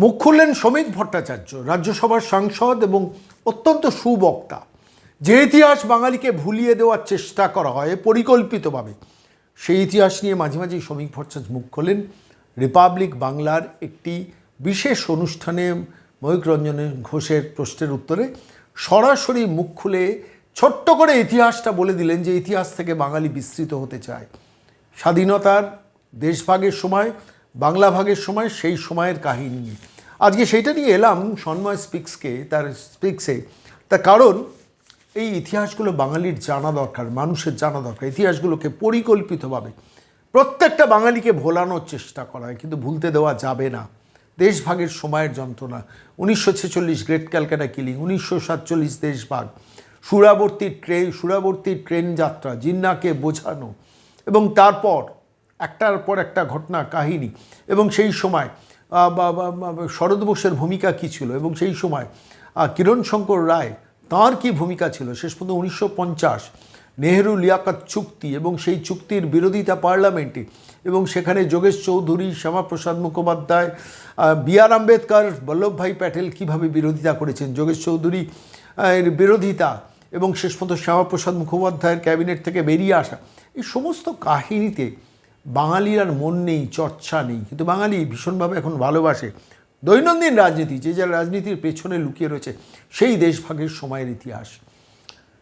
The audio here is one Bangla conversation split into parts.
মুখ খুললেন শ্রমিক ভট্টাচার্য, রাজ্যসভার সাংসদ এবং অত্যন্ত সুবক্তা। যে ইতিহাস বাঙালিকে ভুলিয়ে দেওয়ার চেষ্টা করা হয় পরিকল্পিতভাবে, সেই ইতিহাস নিয়ে মাঝে মাঝেই শ্রমিক ভট্টাচার্য মুখ খোলেন। রিপাবলিক বাংলার একটি বিশেষ অনুষ্ঠানে ময়ূক রঞ্জন ঘোষের প্রশ্নের উত্তরে সরাসরি মুখ খুলে ছোট্ট করে ইতিহাসটা বলে দিলেন যে ইতিহাস থেকে বাঙালি বিস্তৃত হতে চায়। স্বাধীনতার দেশভাগের সময় বাংলা ভাগের সময়, সেই সময়ের কাহিনী আজকে সেইটা নিয়ে এলাম সন্ময় স্পিক্সকে, তার স্পিক্সে। তার কারণ এই ইতিহাসগুলো বাঙালির জানা দরকার, মানুষের জানা দরকার, ইতিহাসগুলোকে পরিকল্পিতভাবে। প্রত্যেকটা বাঙালিকে ভোলানোর চেষ্টা করা হয়, কিন্তু ভুলতে দেওয়া যাবে না। দেশভাগের সময়ের যন্ত্রণা। উনিশশো ছেচল্লিশ গ্রেট ক্যালকাটা কিলিং, উনিশশো সাতচল্লিশ দেশভাগ। সুরাবর্তী ট্রেন সুরাবর্তী ট্রেন যাত্রা, জিন্নাকে বোঝানো। এবং তারপর, একটার পর একটা ঘটনা, কাহিনী। এবং সেই সময় শরৎ বোসের ভূমিকা কী ছিল? এবং সেই সময় কিরণ শঙ্কর রায়, তাঁর কি ভূমিকা ছিল? শেষ পর্যন্ত উনিশশো পঞ্চাশ, নেহেরু লিয়াকত চুক্তি এবং সেই চুক্তির বিরোধিতা পার্লামেন্টে এবং সেখানে যোগেশ চৌধুরী, শ্যামাপ্রসাদ মুখোপাধ্যায় বি আর আম্বেদকর বল্লভভাই প্যাটেল কীভাবে বিরোধিতা করেছেন? যোগেশ চৌধুরী এর বিরোধিতা এবং শেষ পর্যন্ত শ্যামাপ্রসাদ মুখোপাধ্যায়ের ক্যাবিনেট থেকে বেরিয়ে আসা, এই সমস্ত কাহিনীতে বাঙালির আর মন নেই, চর্চা নেই। কিন্তু বাঙালি ভীষণভাবে এখন ভালোবাসে। দৈনন্দিন রাজনীতি, যে যা রাজনীতির পেছনে লুকিয়ে রয়েছে, সেই দেশভাগের সময়ের ইতিহাস।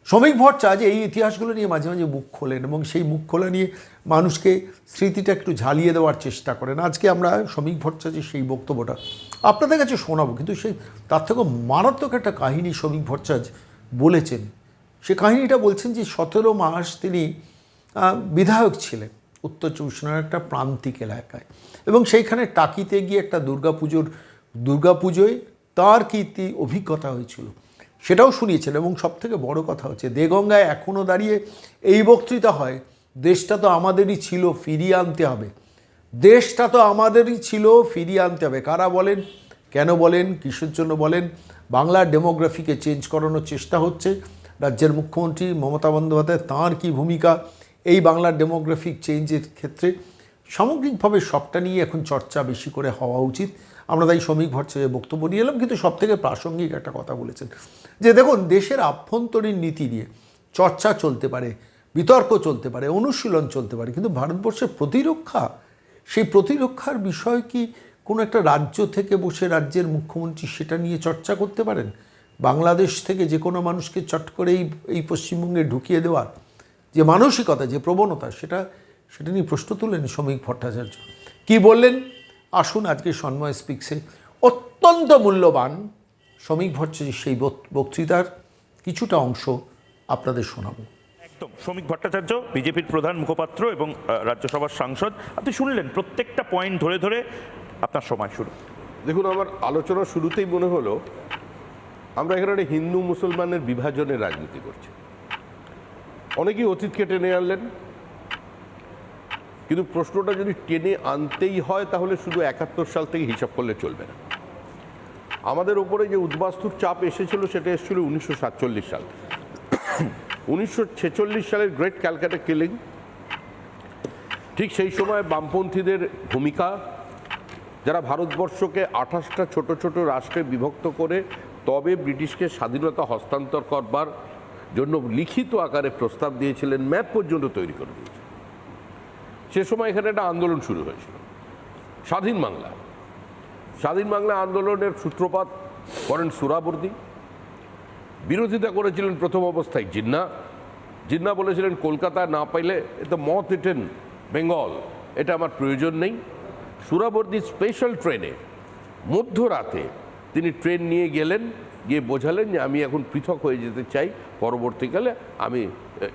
শ্রমিক ভট্টাচার্য এই ইতিহাসগুলো নিয়ে মাঝে মাঝে মুখ খোলেন এবং সেই মুখ খোলা নিয়ে মানুষকে স্মৃতিটা একটু ঝালিয়ে দেওয়ার চেষ্টা করেন। আজকে আমরা শ্রমিক ভট্টাচার্যের সেই বক্তব্যটা আপনাদের কাছে শোনাবো, কিন্তু সেই তার থেকেও মারাত্মক একটা কাহিনী শ্রমিক ভট্টাচার্য বলেছেন। সে কাহিনীটা বলছেন যে সতেরো মাস তিনি বিধায়ক ছিলেন। উত্তর চব্বিশ একটা প্রান্তিক এলাকায়। এবং সেইখানে টাকিতে গিয়ে একটা দুর্গাপুজোর দুর্গাপুজোয় তার কীর্তি অভিজ্ঞতা হয়েছিল। সেটাও শুনিয়েছেন এবং সবথেকে বড় কথা হচ্ছে, দেগঙ্গায় এখনও দাঁড়িয়ে এই বক্তৃতা হয়, দেশটা তো আমাদেরই ছিল, ফিরিয়ে আনতে হবে। দেশটা তো আমাদেরই ছিল, ফিরিয়ে আনতে হবে। কারা বলেন? কেন বলেন? কিসের জন্য বলেন? বাংলার ডেমোগ্রাফিকে চেঞ্জ করানোর চেষ্টা হচ্ছে। রাজ্যের মুখ্যমন্ত্রী মমতা বন্দ্যোপাধ্যায় তাঁর কী ভূমিকা? এই বাংলার ডেমোগ্রাফিক চেঞ্জের ক্ষেত্রে সামগ্রিকভাবে সবটা নিয়ে এখন চর্চা বেশি করে হওয়া উচিত। আমরা তাই শ্রমিক ভট্টাচার্যের বক্তব্য নিয়ে এলাম, কিন্তু সবথেকে প্রাসঙ্গিক একটা কথা বলেছেন। যে দেখুন, দেশের আভ্যন্তরীণ নীতি নিয়ে চর্চা চলতে পারে, বিতর্ক চলতে পারে, অনুশীলন চলতে পারে, কিন্তু ভারতবর্ষের প্রতিরক্ষা, সেই প্রতিরক্ষার বিষয় কি কোনো একটা রাজ্য থেকে বসে রাজ্যের মুখ্যমন্ত্রী সেটা নিয়ে চর্চা করতে পারেন? বাংলাদেশ থেকে যে কোনো মানুষকে চট করে এই পশ্চিমবঙ্গে ঢুকিয়ে দেওয়ার যে মানসিকতা যে প্রবণতা সেটা সেটা নিয়ে প্রশ্ন তুললেন শ্রমিক ভট্টাচার্য। কি বললেন? আসুন আজকে সন্ময় স্পিক্সে অত্যন্ত মূল্যবান শ্রমিক ভট্টাচার্যের সেই বক্তৃতার কিছুটা অংশ আপনাদের শোনাবো। একদম। শ্রমিক ভট্টাচার্য বিজেপির প্রধান মুখপাত্র এবং রাজ্যসভার সাংসদ। আপনি শুনলেন প্রত্যেকটা পয়েন্ট ধরে ধরে আপনার সময় শুরু। দেখুন আমার আলোচনা শুরুতেই মনে হলো আমরা এখানে হিন্দু মুসলমানের বিভাজনের রাজনীতি করছি। অনেকেই অতীতকে টেনে আনলেন। কিন্তু প্রশ্নটা যদি টেনে আনতেই হয়, তাহলে শুধু একাত্তর সাল থেকে হিসাব করলে চলবে না। আমাদের ওপরে যে উদ্বাস্তুর চাপ এসেছিল, সেটা এসেছিল উনিশশো সাতচল্লিশ সাল। উনিশশো ছেচল্লিশ সালের গ্রেট ক্যালকাটা কিলিং, ঠিক সেই সময় বামপন্থীদের ভূমিকা, যারা ভারতবর্ষকে আঠাশটা ছোট ছোট রাষ্ট্রে বিভক্ত করে তবে ব্রিটিশকে স্বাধীনতা হস্তান্তর করবার জন্য লিখিত আকারে প্রস্তাব দিয়েছিলেন, ম্যাপ পর্যন্ত তৈরি করে দিয়েছে সে সময় এখানে একটা আন্দোলন শুরু হয়েছিল। স্বাধীন বাংলা। স্বাধীন বাংলা আন্দোলনের সূত্রপাত করেন সুরাবর্দী বিরোধিতা করেছিলেন প্রথম অবস্থায় জিন্না। জিন্না বলেছিলেন, কলকাতা না পাইলে এটা মত ইটেন বেঙ্গল। এটা আমার প্রয়োজন নেই। সুরাবর্দী স্পেশাল ট্রেনে মধ্যরাতে তিনি ট্রেন নিয়ে গেলেন। গিয়ে বোঝালেন যে আমি এখন পৃথক হয়ে যেতে চাই, পরবর্তীকালে আমি,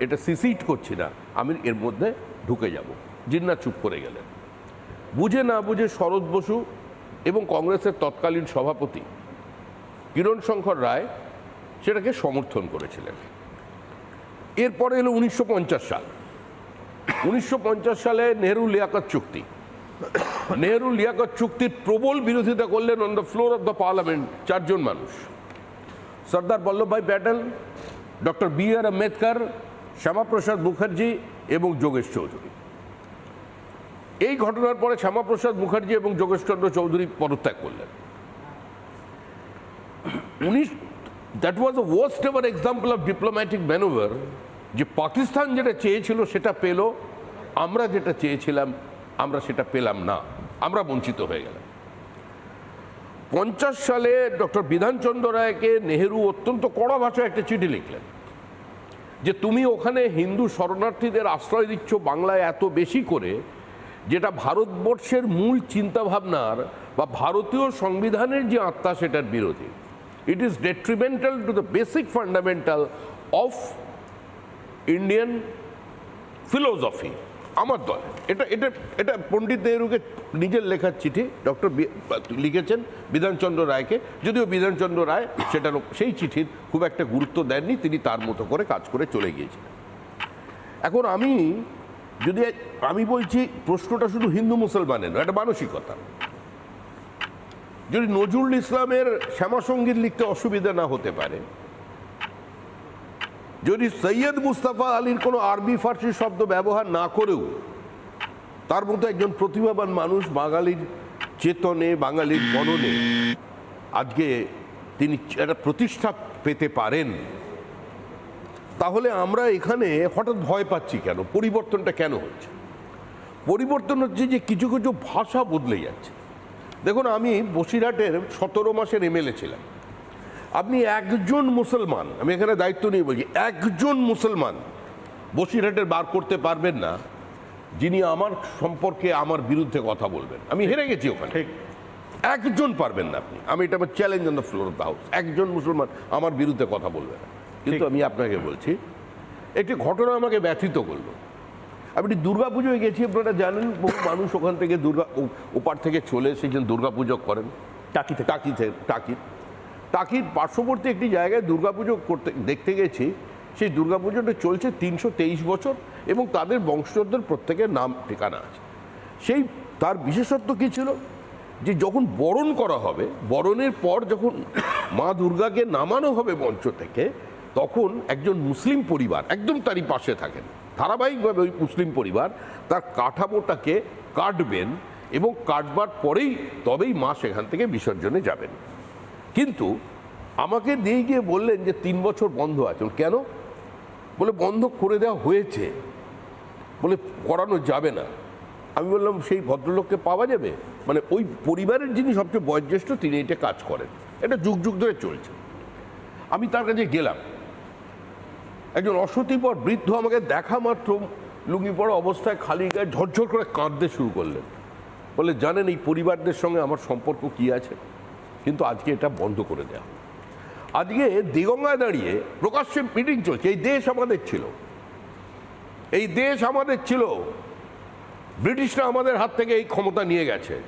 এটা সিসিট করছি না, আমি এর মধ্যে ঢুকে যাব। জিন্না চুপ করে গেলেন। বুঝে না বুঝে শরৎ বসু এবং কংগ্রেসের তৎকালীন সভাপতি কিরণ শঙ্কর রায় সেটাকে সমর্থন করেছিলেন। এরপরে এলো উনিশশো পঞ্চাশ সাল। উনিশশো পঞ্চাশ সালে নেহরু লিয়াকত চুক্তি। নেহরু লিয়াকত চুক্তির প্রবল বিরোধিতা করলেন on the floor of the parliament চারজন মানুষ। Sardar Vallabhbhai Patel, doctor B R Ambedkar, Shyamaprasad Mukherjee এবং যোগেশ চৌধুরী। এই ঘটনার পরে শ্যামাপ্রসাদ মুখার্জি এবং যোগেশচন্দ্র চৌধুরী পদত্যাগ করলেন। উনি that was the worst ever example of diplomatic manoeuvre যে পাকিস্তান যেটা চেয়েছিল সেটা পেল, আমরা যেটা চেয়েছিলাম, আমরা সেটা পেলাম না, আমরা বঞ্চিত হয়ে গেলাম। পঞ্চাশ সালে ডক্টর বিধানচন্দ্র রায়কে নেহেরু অত্যন্ত কড়া ভাষায় একটা চিঠি লিখলেন যে তুমি ওখানে হিন্দু শরণার্থীদের আশ্রয় দিচ্ছ বাংলায় এত বেশি করে যেটা ভারতবর্ষের মূল চিন্তাভাবনার বা ভারতীয় সংবিধানের যে আত্মা সেটার বিরোধী। It is detrimental to the basic fundamental of Indian philosophy আমার দল। এটা এটা এটা পণ্ডিত নেহরুকে নিজের লেখার চিঠি ডক্টর লিখেছেন বিধানচন্দ্র রায়কে। যদিও বিধানচন্দ্র রায় সেটার সেই চিঠির খুব একটা গুরুত্ব দেননি, তিনি তার মতো করে কাজ করে চলে গিয়েছিলেন এখন আমি যদি আমি বলছি প্রশ্নটা শুধু হিন্দু মুসলমানের নয়, এটা মানসিকতা। যদি নজরুল ইসলামের শ্যামাসঙ্গীত লিখতে অসুবিধা না হতে পারে যদি সৈয়দ মুস্তাফা আলীর কোনো আরবি ফার্সি শব্দ ব্যবহার না করেও তার মতো একজন প্রতিভাবান মানুষ বাঙালির চেতনে, বাঙালির মননে আজকে তিনি একটা প্রতিষ্ঠা পেতে পারেন, তাহলে আমরা এখানে হঠাৎ ভয় পাচ্ছি কেন? পরিবর্তনটা কেন হচ্ছে? পরিবর্তন হচ্ছে যে কিছু কিছু ভাষা বদলে যাচ্ছে। দেখুন, আমি বসিরহাটের সতেরো মাসের এমএলএ ছিলাম। আপনি একজন মুসলমান আমি এখানে দায়িত্ব নিয়ে বলছি একজন মুসলমান বসিরহাটের বার করতে পারবেন না যিনি আমার সম্পর্কে আমার বিরুদ্ধে কথা বলবেন। আমি হেরে গেছি ওখানে। ঠিক। একজন পারবেন না আপনি। আমি এটা আমার challenge on the floor of the house একজন মুসলমান আমার বিরুদ্ধে কথা বলবে না। কিন্তু আমি আপনাকে বলছি একটি ঘটনা আমাকে ব্যথিত করল। আপনি দুর্গা পুজোয় গেছি আপনারা জানেন বহু মানুষ ওখান থেকে দুর্গা ওপার থেকে চলে এসেছেন দুর্গা পুজো করেন। টাকিতে। টাকিতে টাকির। টাকির পার্শ্ববর্তী একটি জায়গায় দুর্গাপুজো করতে, দেখতে গেছি। সেই দুর্গাপুজোটা চলছে তিনশো তেইশ বছর এবং তাদের বংশধরদের প্রত্যেকের নাম, ঠিকানা আছে। সেই, তার বিশেষত্ব কী ছিল? যে যখন বরণ করা হবে, বরণের পর যখন মা দুর্গাকে নামানো হবে মঞ্চ থেকে, তখন একজন মুসলিম পরিবার, একদম তারই পাশে থাকেন। ধারাবাহিকভাবে ওই মুসলিম পরিবার তার কাঠামোটাকে কাটবেন এবং কাটবার পরেই তবেই মা সেখান থেকে বিসর্জনে যাবেন। কিন্তু আমাকে দিয়ে গিয়ে বললেন যে তিন বছর বন্ধ আছে। কেন? বলে, বন্ধ করে দেওয়া হয়েছে। বলে, করানো যাবে না। আমি বললাম, সেই ভদ্রলোককে পাওয়া যাবে? মানে ওই পরিবারের যিনি সবচেয়ে বয়োজ্যেষ্ঠ, তিনি এটা কাজ করেন। এটা যুগ যুগ ধরে চলছে। আমি তার কাছে গেলাম। একজন অসতিপর বৃদ্ধ আমাকে দেখা মাত্র লুঙ্গি পড়া অবস্থায় খালি গায়ে ঝরঝর করে কাঁদতে শুরু করলেন। বলে, জানেন এই পরিবারদের সঙ্গে আমার সম্পর্ক কি আছে? কিন্তু আজকে এটা বন্ধ করে দেওয়া আজকে দিগঙ্গায় দাঁড়িয়ে প্রকাশ্যে মিটিং চলছে, এই দেশ আমাদের ছিল। এই দেশ আমাদের ছিল। ব্রিটিশরা আমাদের হাত থেকে এই ক্ষমতা নিয়ে গেছে।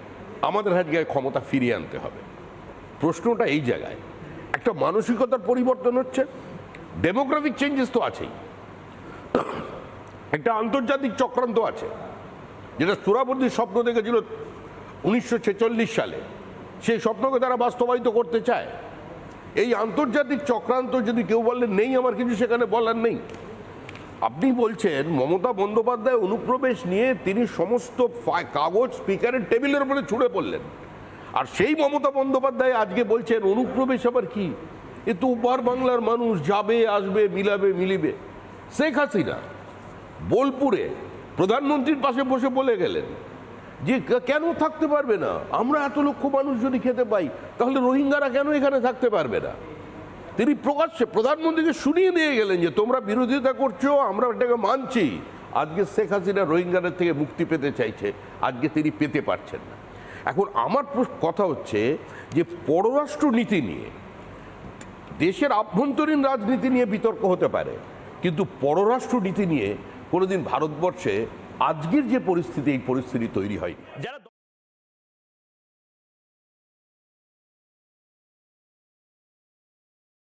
আমাদের হাতকে ক্ষমতা ফিরিয়ে আনতে হবে। প্রশ্নটা এই জায়গায়। একটা মানসিকতার পরিবর্তন হচ্ছে। ডেমোগ্রাফিক চেঞ্জেস তো আছেই। একটা আন্তর্জাতিক চক্রান্ত আছে। যেটা সুরাবর্দীর স্বপ্ন দেখেছিল উনিশশো ছেচল্লিশ সালে। সেই স্বপ্নকে তারা বাস্তবায়িত করতে চায়। এই আন্তর্জাতিক চক্রান্ত যদি কেউ বললেন নেই আমার কিছু, সেখানে বলার নেই। আপনি বলছেন, মমতা বন্দ্যোপাধ্যায় অনুপ্রবেশ নিয়ে তিনি সমস্ত কাগজ, স্পিকারের টেবিলের উপরে ছুঁড়ে পড়লেন। আর সেই মমতা বন্দ্যোপাধ্যায় আজকে বলছেন, অনুপ্রবেশ আবার কি? এ তো উপার বাংলার মানুষ, যাবে, আসবে, মিলাবে, মিলিবে। শেখ হাসিনা বোলপুরে প্রধানমন্ত্রীর পাশে বসে বলে গেলেন যে কেন থাকতে পারবে না? আমরা এত লক্ষ মানুষ যদি খেতে পাই, তাহলে রোহিঙ্গারা কেন এখানে থাকতে পারবে না? তিনি প্রকাশ্যে প্রধানমন্ত্রীকে শুনিয়ে দিয়ে গেলেন যে, তোমরা বিরোধিতা করছ, আমরা এটাকে মানছি। আজকে শেখ হাসিনা রোহিঙ্গাদের থেকে মুক্তি পেতে চাইছে, আজকে তিনি পেতে পারছেন না। এখন আমার কথা হচ্ছে যে পররাষ্ট্র নীতি নিয়ে, দেশের আভ্যন্তরীণ রাজনীতি নিয়ে বিতর্ক হতে পারে, কিন্তু পররাষ্ট্র নীতি নিয়ে কোনোদিন ভারতবর্ষে আজকের যে পরিস্থিতি এই পরিস্থিতি তৈরি হয় যারা